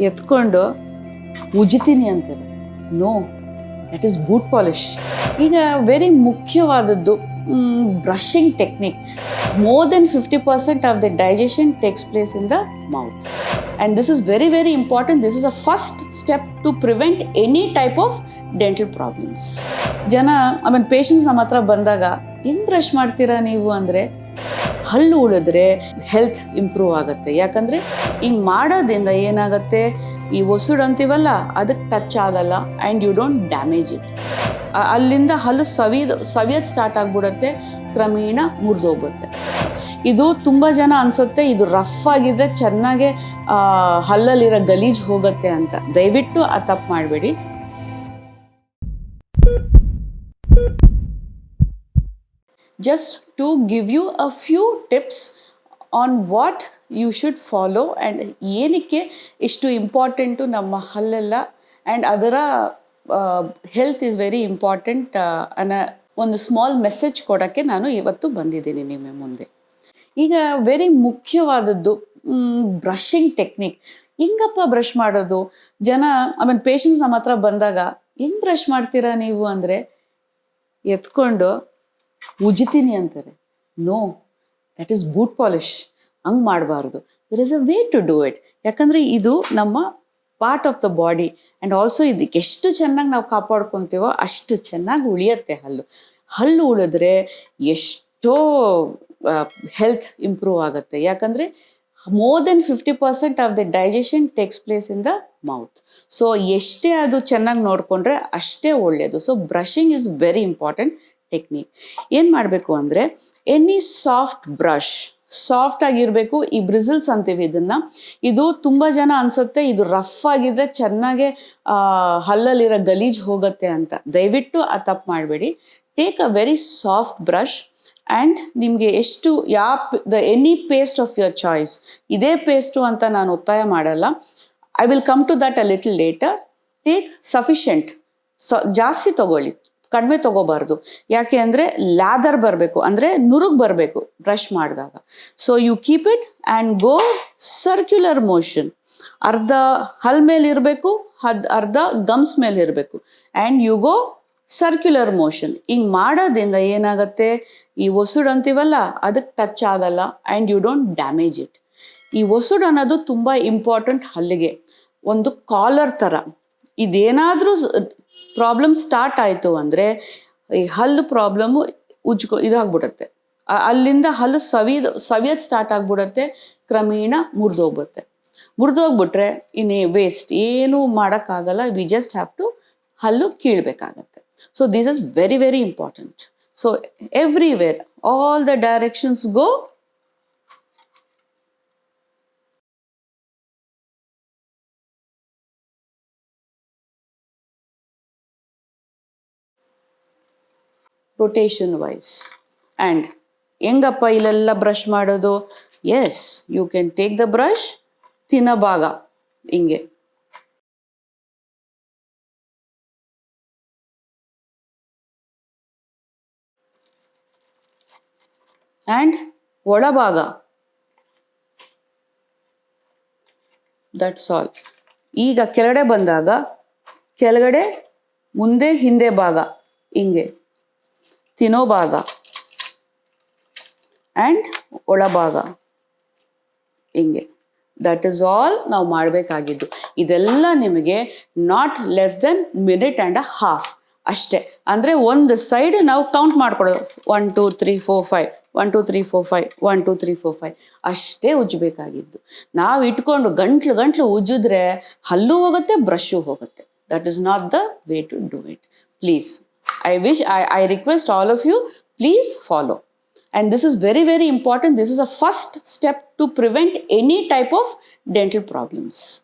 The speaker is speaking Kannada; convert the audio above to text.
ಎತ್ಕೊಂಡು ಉಜ್ತೀನಿ ಅಂತಾರೆ no that is boot polish ಈಗ ವೆರಿ ಮುಖ್ಯವಾದದ್ದು brushing technique more than fifty percent of the digestion takes place in the mouth and this is very very important this is a first step to prevent any type of dental problems ಜನ ಆಮೇಲೆ ಪೇಷಂಟ್ಸ್ ನಮ್ಮ ಹತ್ರ ಬಂದಾಗ ಹೆಂಗೆ ಬ್ರಷ್ ಮಾಡ್ತೀರಾ ನೀವು? ಅಂದರೆ ಹಲ್ಲು ಉಳಿದ್ರೆ ಹೆಲ್ತ್ ಇಂಪ್ರೂವ್ ಆಗುತ್ತೆ. ಯಾಕಂದರೆ ಹಿಂಗೆ ಮಾಡೋದ್ರಿಂದ ಏನಾಗುತ್ತೆ? ಈ ಒಸುಡು ಅಂತೀವಲ್ಲ ಅದಕ್ಕೆ ಟಚ್ ಆಗಲ್ಲ and you don't damage it ಅಲ್ಲಿಂದ ಹಲ್ಲು ಸವಿಯೋದು ಸವಿಯೋದು ಸ್ಟಾರ್ಟ್ ಆಗಿಬಿಡುತ್ತೆ, ಕ್ರಮೇಣ ಮುರಿದೋಗುತ್ತೆ. ಇದು ತುಂಬ ಜನ ಅನ್ಸುತ್ತೆ, ಇದು ರಫ್ ಆಗಿದ್ರೆ ಚೆನ್ನಾಗೆ ಹಲ್ಲಲ್ಲಿರೋ ಗಲೀಜು ಹೋಗುತ್ತೆ ಅಂತ. ದಯವಿಟ್ಟು ಆ ತಪ್ಪು ಮಾಡಬೇಡಿ. Just to give you a few tips on what you should follow and ಏನಕ್ಕೆ ಇಷ್ಟು ಇಂಪಾರ್ಟೆಂಟು ನಮ್ಮ ಹಲ್ಲೆಲ್ಲ ಆ್ಯಂಡ್ ಅದರ ಹೆಲ್ತ್ ಈಸ್ ವೆರಿ ಇಂಪಾರ್ಟೆಂಟ್ ಅನ್ನೋ ಒಂದು ಸ್ಮಾಲ್ ಮೆಸೇಜ್ ಕೊಡೋಕ್ಕೆ ನಾನು ಇವತ್ತು ಬಂದಿದ್ದೀನಿ ನಿಮ್ಮ ಮುಂದೆ. ಈಗ ವೆರಿ ಮುಖ್ಯವಾದದ್ದು ಬ್ರಷಿಂಗ್ ಟೆಕ್ನಿಕ್ ಹೆಂಗಪ್ಪ ಬ್ರಷ್ ಮಾಡೋದು? ಜನ ಆಮೇಲೆ ಪೇಷಂಟ್ಸ್ ನಮ್ಮ ಹತ್ರ ಬಂದಾಗ, ಹೆಂಗೆ ಬ್ರಷ್ ಮಾಡ್ತೀರಾ ನೀವು ಅಂದರೆ, ಎತ್ಕೊಂಡು ಉಜ್ತೀನಿ ಅಂತಾರೆ. No that is boot polish ಹಂಗೆ ಮಾಡಬಾರ್ದು. There is a way to do it ಯಾಕಂದರೆ ಇದು ನಮ್ಮ part of the body and also ಇದಕ್ಕೆ ಎಷ್ಟು ಚೆನ್ನಾಗಿ ನಾವು ಕಾಪಾಡ್ಕೊತೀವೋ ಅಷ್ಟು ಚೆನ್ನಾಗಿ ಉಳಿಯುತ್ತೆ ಹಲ್ಲು. ಹಲ್ಲು ಉಳಿದ್ರೆ ಎಷ್ಟೋ ಹೆಲ್ತ್ ಇಂಪ್ರೂವ್ ಆಗುತ್ತೆ. ಯಾಕಂದರೆ more than fifty percent of the digestion takes place in the mouth so ಎಷ್ಟೇ ಅದು ಚೆನ್ನಾಗಿ ನೋಡಿಕೊಂಡ್ರೆ ಅಷ್ಟೇ ಒಳ್ಳೆಯದು so brushing is very important technique ಏನು ಮಾಡಬೇಕು ಅಂದರೆ ಎನಿ ಸಾಫ್ಟ್ ಬ್ರಷ್ ಸಾಫ್ಟ್ ಆಗಿರಬೇಕು, ಈ ಬ್ರಿಸಲ್ಸ್ ಅಂತೀವಿ ಇದನ್ನ. ಇದು ತುಂಬ ಜನ ಅನ್ಸುತ್ತೆ, ಇದು ರಫ್ ಆಗಿದ್ರೆ ಚೆನ್ನಾಗೆ ಹಲ್ಲಲ್ಲಿರೋ ಗಲೀಜ್ ಹೋಗುತ್ತೆ ಅಂತ. ದಯವಿಟ್ಟು ಆ ತಪ್ಪು ಮಾಡಬೇಡಿ. Take a very soft brush and ನಿಮಗೆ ಎಷ್ಟು ಯಾವ the any paste of your choice ಇದೇ ಪೇಸ್ಟು ಅಂತ ನಾನು ಒತ್ತಾಯ ಮಾಡಲ್ಲ. I will come to that a little later take sufficient ಸ ಜಾಸ್ತಿ ತಗೊಳ್ಳಿ. ಕಡಿಮೆ ತಗೋಬಾರ್ದು. ಯಾಕೆ ಅಂದರೆ ಲ್ಯಾದರ್ ಬರಬೇಕು, ಅಂದರೆ ನುರುಗ್ ಬರಬೇಕು ಬ್ರಷ್ ಮಾಡಿದಾಗ. So you keep it and go circular motion ಅರ್ಧ ಹಲ್ ಮೇಲೆ ಇರಬೇಕು, ಹದ್ ಅರ್ಧ ಗಮ್ಸ್ ಮೇಲೆ ಇರಬೇಕು. And you go circular motion ಹಿಂಗೆ ಮಾಡೋದ್ರಿಂದ ಏನಾಗುತ್ತೆ? ಈ ಒಸುಡು ಅಂತೀವಲ್ಲ ಅದಕ್ಕೆ ಟಚ್ ಆಗಲ್ಲ and you don't damage it ಈ ಒಸುಡು ಅನ್ನೋದು ತುಂಬ ಇಂಪಾರ್ಟೆಂಟ್ ಹಲ್ಲಿಗೆ. ಒಂದು ಕಾಲರ್ ಥರ ಇದೇನಾದರೂ ಪ್ರಾಬ್ಲಮ್ ಸ್ಟಾರ್ಟ್ ಆಯಿತು ಅಂದರೆ ಈ ಹಲ್ಲು ಪ್ರಾಬ್ಲಮ್ಮು ಉಜ್ಕೊ ಇದಾಗ್ಬಿಡುತ್ತೆ. ಅಲ್ಲಿಂದ ಹಲ್ಲು ಸವಿಯೋದು ಸವಿಯೋದು ಸ್ಟಾರ್ಟ್ ಆಗ್ಬಿಡುತ್ತೆ, ಕ್ರಮೇಣ ಮುರಿದೋಗ್ಬಿಡುತ್ತೆ. ಮುರಿದೋಗ್ಬಿಟ್ರೆ ಇನ್ನೇ ವೇಸ್ಟ್ ಏನೂ ಮಾಡೋಕ್ಕಾಗಲ್ಲ ವಿ ಜಸ್ಟ್ ಹ್ಯಾವ್ ಟು ಹಲ್ಲು ಕೀಳ್ಬೇಕಾಗತ್ತೆ. So this is very very important so everywhere all the directions go rotation wise and ಹೆಂಗಪ್ಪ ಇಲ್ಲೆಲ್ಲ ಬ್ರಷ್ ಮಾಡೋದು? Yes you can take the brush ತಿನ್ನ ಭಾಗ ಹಿಂಗೆ. ಆ್ಯಂಡ್ ಒಳಭಾಗ. ದಟ್ಸ್ ಆಲ್ ಈಗ ಕೆಳಗಡೆ ಬಂದಾಗ, ಕೆಳಗಡೆ, ಮುಂದೆ, ಹಿಂದೆ ಭಾಗ, ಹಿಂಗೆ. ತಿನ್ನೋ ಭಾಗ ಆ್ಯಂಡ್ ಒಳಭಾಗ. ಹಿಂಗೆ. ದಟ್ ಇಸ್ ಆಲ್ ನಾವು ಮಾಡಬೇಕಾಗಿದ್ದು. ಇದೆಲ್ಲ ನಿಮಗೆ not less than minute and a half ಅಷ್ಟೇ. ಅಂದರೆ ಒಂದು ಸೈಡ್ ನಾವು ಕೌಂಟ್ ಮಾಡ್ಕೊಳ್ಳೋದು. One two three four five one two three four five one two three four five ಅಷ್ಟೇ ಉಜ್ಜಬೇಕಾಗಿದ್ದು ನಾವು ಇಟ್ಕೊಂಡು ಗಂಟ್ಲು ಗಂಟ್ಲು ಉಜ್ಜಿದ್ರೆ ಹಲ್ಲು ಹೋಗುತ್ತೆ ಬ್ರಷ್ಷು ಹೋಗುತ್ತೆ. That is not the way to do it please I wish, I, I request all of you, please follow. And this is very, very important. This is a first step to prevent any type of dental problems.